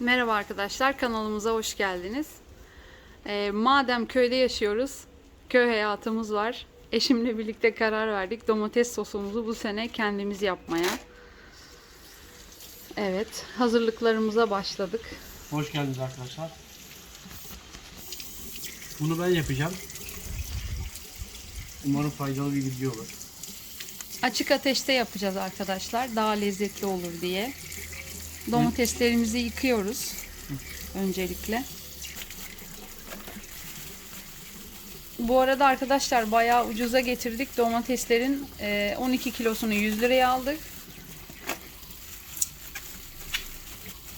Merhaba arkadaşlar, kanalımıza hoş geldiniz. Ee, madem köyde yaşıyoruz, köy hayatımız var. Eşimle birlikte karar verdik domates sosumuzu bu sene kendimiz yapmaya. Evet, hazırlıklarımıza başladık. Hoş geldiniz arkadaşlar. Bunu ben yapacağım. Umarım faydalı bir video olur. Açık ateşte yapacağız arkadaşlar, daha lezzetli olur diye. Domateslerimizi yıkıyoruz öncelikle. Bu arada arkadaşlar bayağı ucuza getirdik. Domateslerin e, 12 kilosunu 100 liraya aldık.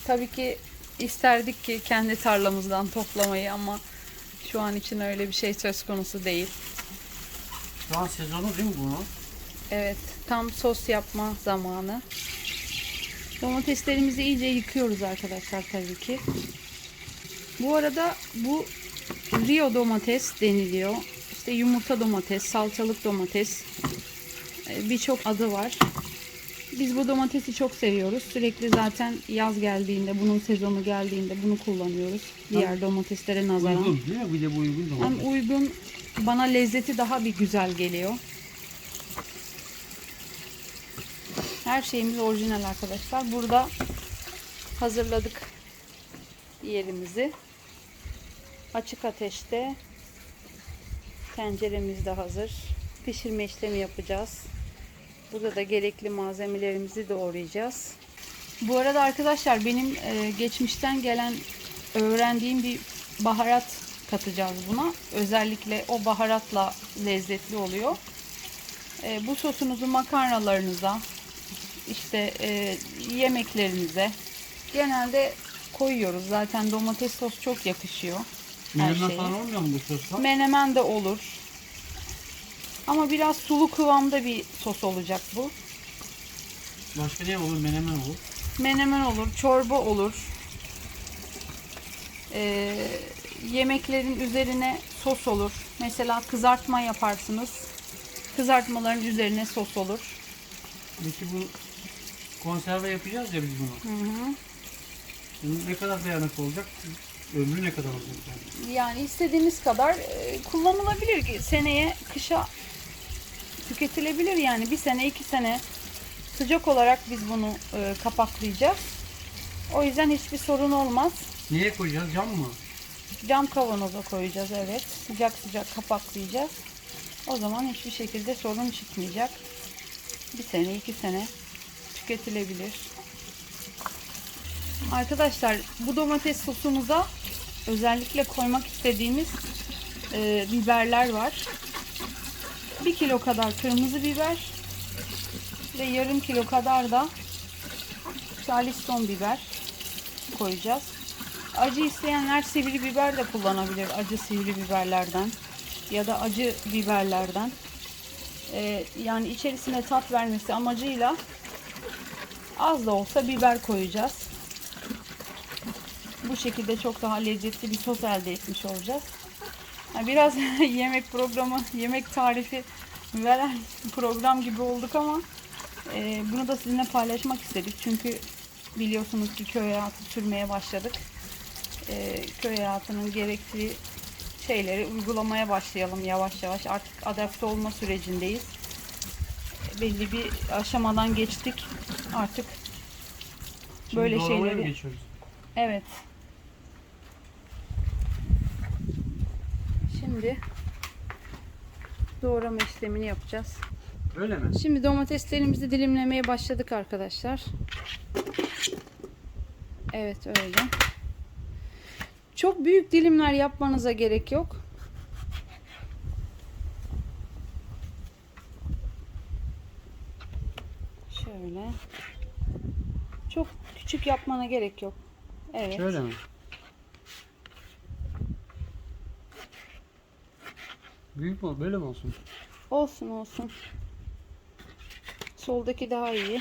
Tabii ki isterdik ki kendi tarlamızdan toplamayı ama şu an için öyle bir şey söz konusu değil. Şu an sezonu değil mi bunu? Evet, tam sos yapma zamanı. Domateslerimizi iyice yıkıyoruz arkadaşlar tabii ki. Bu arada bu Rio domates deniliyor. İşte yumurta domates, salçalık domates. Ee, Birçok adı var. Biz bu domatesi çok seviyoruz. Sürekli zaten yaz geldiğinde, bunun sezonu geldiğinde bunu kullanıyoruz. Diğer domateslere nazaran. Uygun değil mi? Bir de bu uygun zaman. Hem uygun, bana lezzeti daha bir güzel geliyor. Her şeyimiz orijinal arkadaşlar. Burada hazırladık yerimizi. Açık ateşte tenceremiz de hazır. Pişirme işlemi yapacağız. Burada da gerekli malzemelerimizi doğrayacağız. Bu arada arkadaşlar benim e, geçmişten gelen öğrendiğim bir baharat katacağız buna. Özellikle o baharatla lezzetli oluyor. E, bu sosunuzu makarnalarınıza, işte e, yemeklerinize genelde koyuyoruz. Zaten domates sos çok yakışıyor. Menemen falan olmuyor mu bu sosla? Menemen de olur. Ama biraz sulu kıvamda bir sos olacak bu. Başka ne olur? Menemen olur. Menemen olur, çorba olur. Ee, yemeklerin üzerine sos olur. Mesela kızartma yaparsınız. Kızartmaların üzerine sos olur. Peki bu konserve yapacağız ya biz bunu. Hı hı. Bunun ne kadar dayanıklı olacak? Ömrü ne kadar olacak yani? Yani istediğimiz kadar e, kullanılabilir ki seneye kışa tüketilebilir yani bir sene iki sene sıcak olarak biz bunu e, kapaklayacağız. O yüzden hiçbir sorun olmaz. Neye koyacağız? Cam mı? Cam kavanoza koyacağız evet. Sıcak sıcak kapaklayacağız. O zaman hiçbir şekilde sorun çıkmayacak. Bir sene iki sene tüketilebilir. Arkadaşlar bu domates sosumuza özellikle koymak istediğimiz e, biberler var. 1 kilo kadar kırmızı biber ve yarım kilo kadar da charleston biber koyacağız. Acı isteyenler sivri biber de kullanabilir. Acı sivri biberlerden ya da acı biberlerden. Ee, yani içerisine tat vermesi amacıyla az da olsa biber koyacağız. Bu şekilde çok daha lezzetli bir sos elde etmiş olacağız. Biraz yemek programı, yemek tarifi veren program gibi olduk ama e, bunu da sizinle paylaşmak istedik. Çünkü biliyorsunuz ki köy hayatı sürmeye başladık. E, köy hayatının gerektiği şeyleri uygulamaya başlayalım yavaş yavaş. Artık adapte olma sürecindeyiz. Belli bir aşamadan geçtik. Artık Şimdi Böyle şeyleri- geçiyoruz? Evet. Şimdi doğrama işlemini yapacağız. Öyle mi? Şimdi domateslerimizi dilimlemeye başladık arkadaşlar. Evet öyle. Çok büyük dilimler yapmanıza gerek yok. Şöyle. Çok küçük yapmana gerek yok. Evet. Şöyle mi? Büyük mü? Böyle mi olsun? Olsun olsun. Soldaki daha iyi.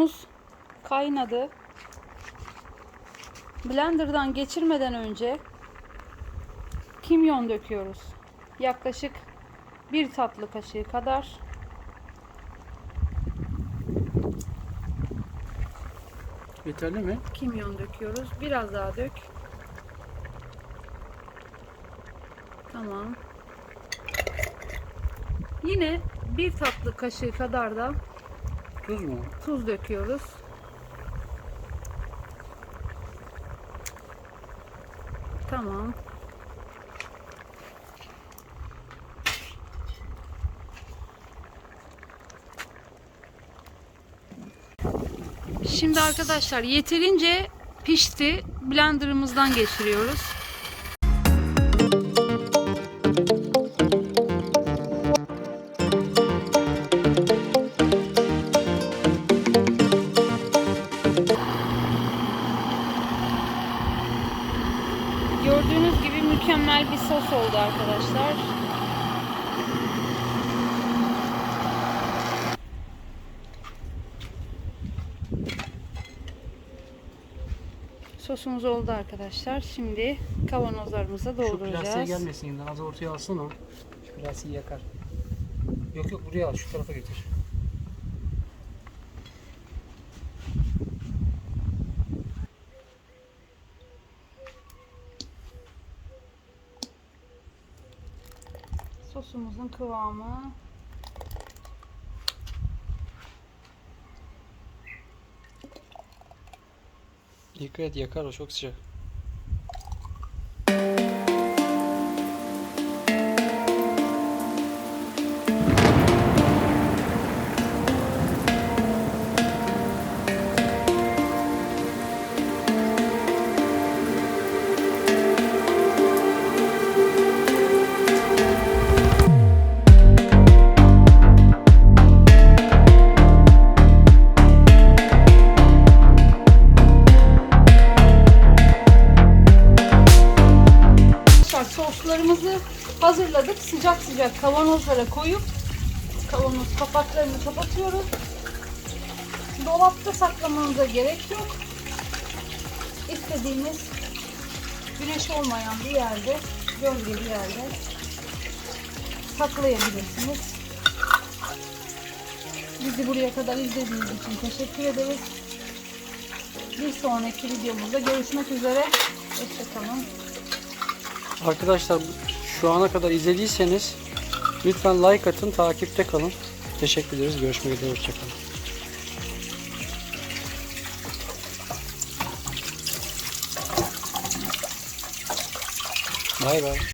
Sosumuz kaynadı. Blender'dan geçirmeden önce kimyon döküyoruz. Yaklaşık bir tatlı kaşığı kadar. Yeterli mi? kimyon döküyoruz. Biraz daha dök. Tamam. Yine bir tatlı kaşığı kadar da Tuz mu? tuz döküyoruz. Tamam. Şimdi arkadaşlar yeterince pişti. Blenderımızdan geçiriyoruz. Sosumuz oldu arkadaşlar. Şimdi kavanozlarımıza Şu plastiğe dolduracağız. gelmesin yeniden. Az ortaya alsana. Şu plastiği yakar. Yok yok buraya al. Şu tarafa getir. Sosumuzun kıvamı Dikkat et yakar o çok sıcak. Kavanozlara koyup kavanoz kapaklarını kapatıyoruz. Dolapta saklamanıza gerek yok. İstediğiniz güneş olmayan bir yerde, gölge bir yerde saklayabilirsiniz. Bizi buraya kadar izlediğiniz için teşekkür ederiz. Bir sonraki videomuzda görüşmek üzere. Hoşçakalın. Arkadaşlar şu ana kadar izlediyseniz lütfen like atın, takipte kalın. Teşekkür ederiz. Görüşmek üzere. Hoşçakalın. Bay bay.